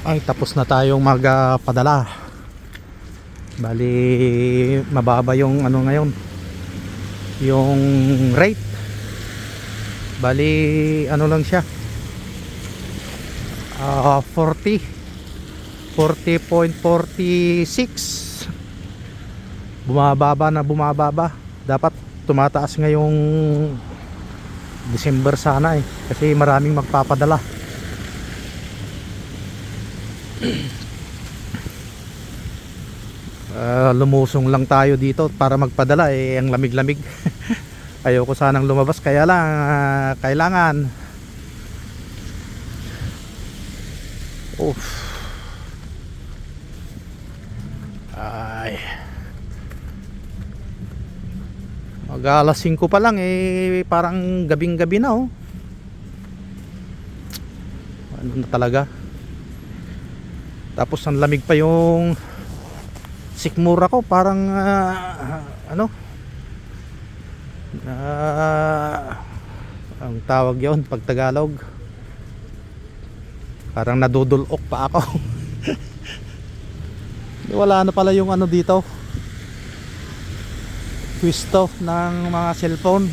ay tapos na tayong magpadala. Bali mababa yung ano ngayon. Yung rate. Bali ano lang siya? Ah 40 40.46 bumababa na bumababa. Dapat tumataas ngayong December sana eh. Kasi maraming magpapadala Ah, lumusong lang tayo dito para magpadala eh ang lamig-lamig. Ayoko sanang lumabas kaya lang ah, kailangan. Oof. ay. Mag alas 5 pa lang eh parang gabing gabi na oh. Ano na talaga tapos ang lamig pa yung sikmura ko parang ah, ano? Ah, ang tawag yon pag Tagalog parang nadudulok pa ako. Wala na pala yung ano dito. Twisto ng mga cellphone.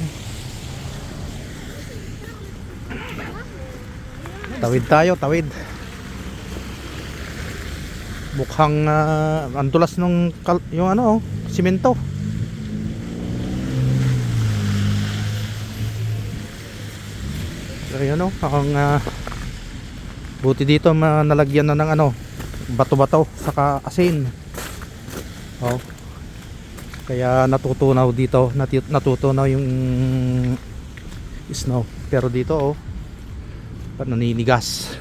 Tawid tayo tawid mukhang uh, ang tulas nung yung ano oh, simento. Ayun oh ang ah, buti dito ma- nalagyan na ng ano bato-bato saka asin. Oh. Kaya natutunaw dito natutunaw yung snow. Pero dito oh naninigas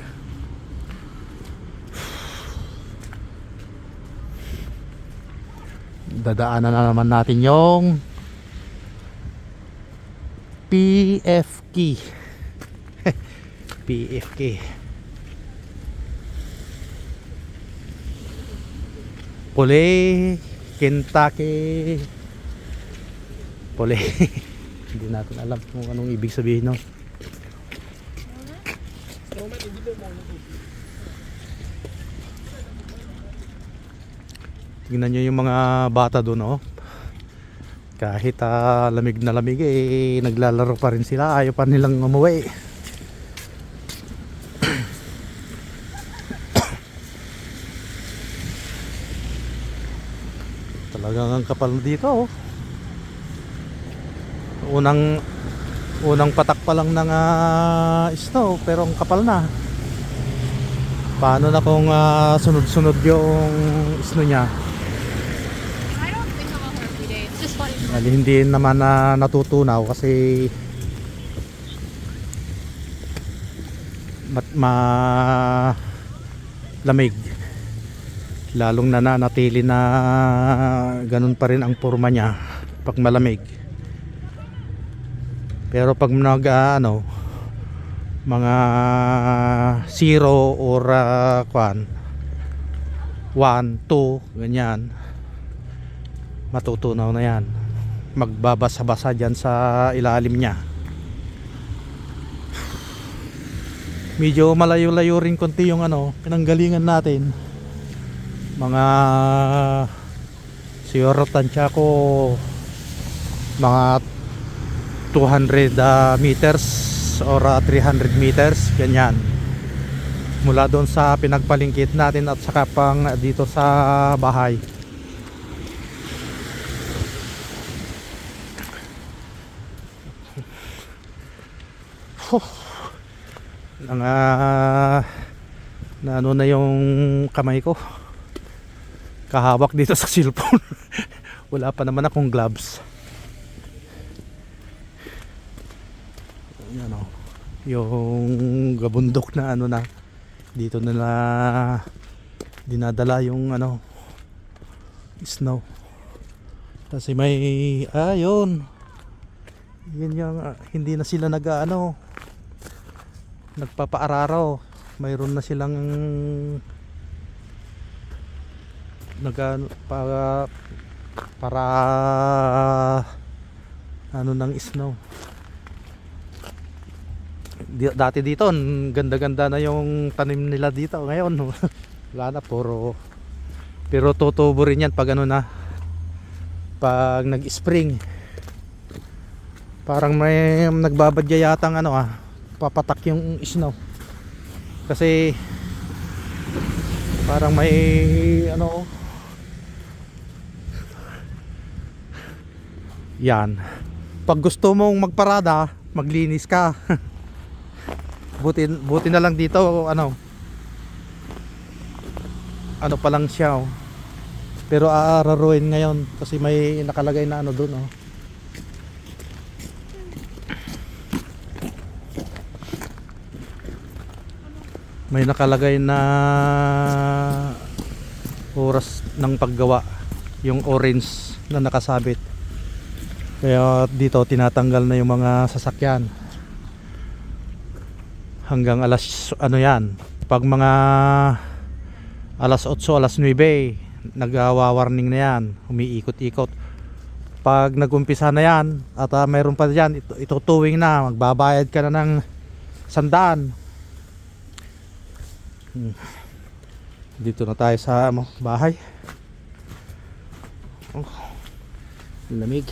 dadaanan na naman natin yung PFK PFK Pule Kentucky. Pule hindi natin alam kung anong ibig sabihin no Tingnan nyo yung mga bata doon oh. Kahit ah, lamig na lamig eh naglalaro pa rin sila, ayaw pa nilang umuwi. Talagang ang kapal dito oh. Unang unang patak pa lang ng ah, snow pero ang kapal na. Paano na kung ah, sunod-sunod yung snow niya? Bali, hindi naman na natutunaw kasi mat ma lamig. Lalong nananatili na ganun pa rin ang forma niya pag malamig. Pero pag nag ah, ano mga zero or uh, kwan 1, 2 ganyan matutunaw na yan magbabasa-basa dyan sa ilalim niya. Medyo malayo-layo rin konti yung ano pinanggalingan natin. Mga siguro tansya ko mga 200 ah, meters or ah, 300 meters ganyan. Mula doon sa pinagpalingkit natin at saka pang dito sa bahay Nang ah, na ano na yung kamay ko. Kahawak dito sa cellphone. Wala pa naman akong gloves. Yan o. Yung gabundok na ano na dito nila dinadala yung ano snow. Kasi may ayun. Yan yung ah, hindi na sila nag ano nagpapaararaw mayroon na silang nag para para ano ng snow dati dito, ang ganda-ganda na yung tanim nila dito. Ngayon, wala na, puro... Pero tutubo rin yan pag ano na, pag nag-spring. Parang may nagbabadya yatang ano ah, papatak yung snow. Kasi parang may ano Yan. Pag gusto mong magparada, maglinis ka. buti buti na lang dito ano. Ano pa lang siya oh. Pero aararuin ngayon kasi may nakalagay na ano doon oh. May nakalagay na oras ng paggawa yung orange na nakasabit. Kaya dito tinatanggal na yung mga sasakyan. Hanggang alas ano yan. Pag mga alas 8, alas 9, nagwa-warning na yan. Umiikot-ikot. Pag nagumpisa na yan at ah, mayroon pa dyan, ito, itutuwing na. Magbabayad ka na ng sandaan. Hmm. Dito na tayo sa ano, bahay. Oh, lamig.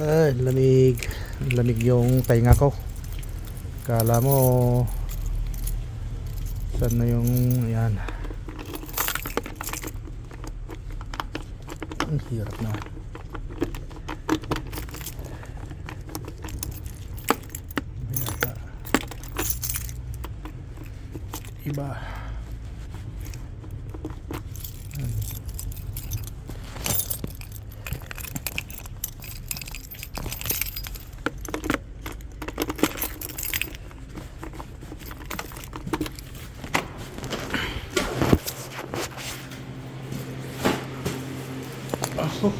Ay, lamig. Lamig yung tainga ko. Kala mo saan na yung yan. Ang hirap na. Yata. Iba. Oh.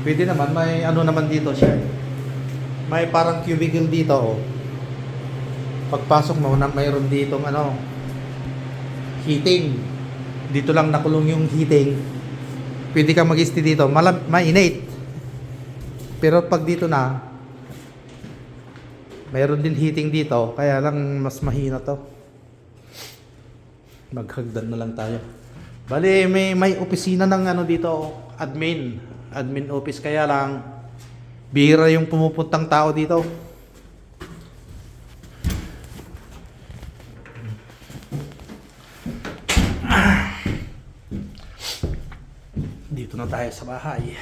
Pwede naman, may ano naman dito siya. May parang cubicle dito oh. Pagpasok mo na mayroon dito ano heating. Dito lang nakulong yung heating. Pwede ka mag-stay dito, malam mainit. Pero pag dito na mayroon din heating dito, kaya lang mas mahina to. Maghagdan na lang tayo. Bali, may may opisina ng ano dito, admin, admin office kaya lang bihira yung pumupuntang tao dito. Dito na tayo sa bahay.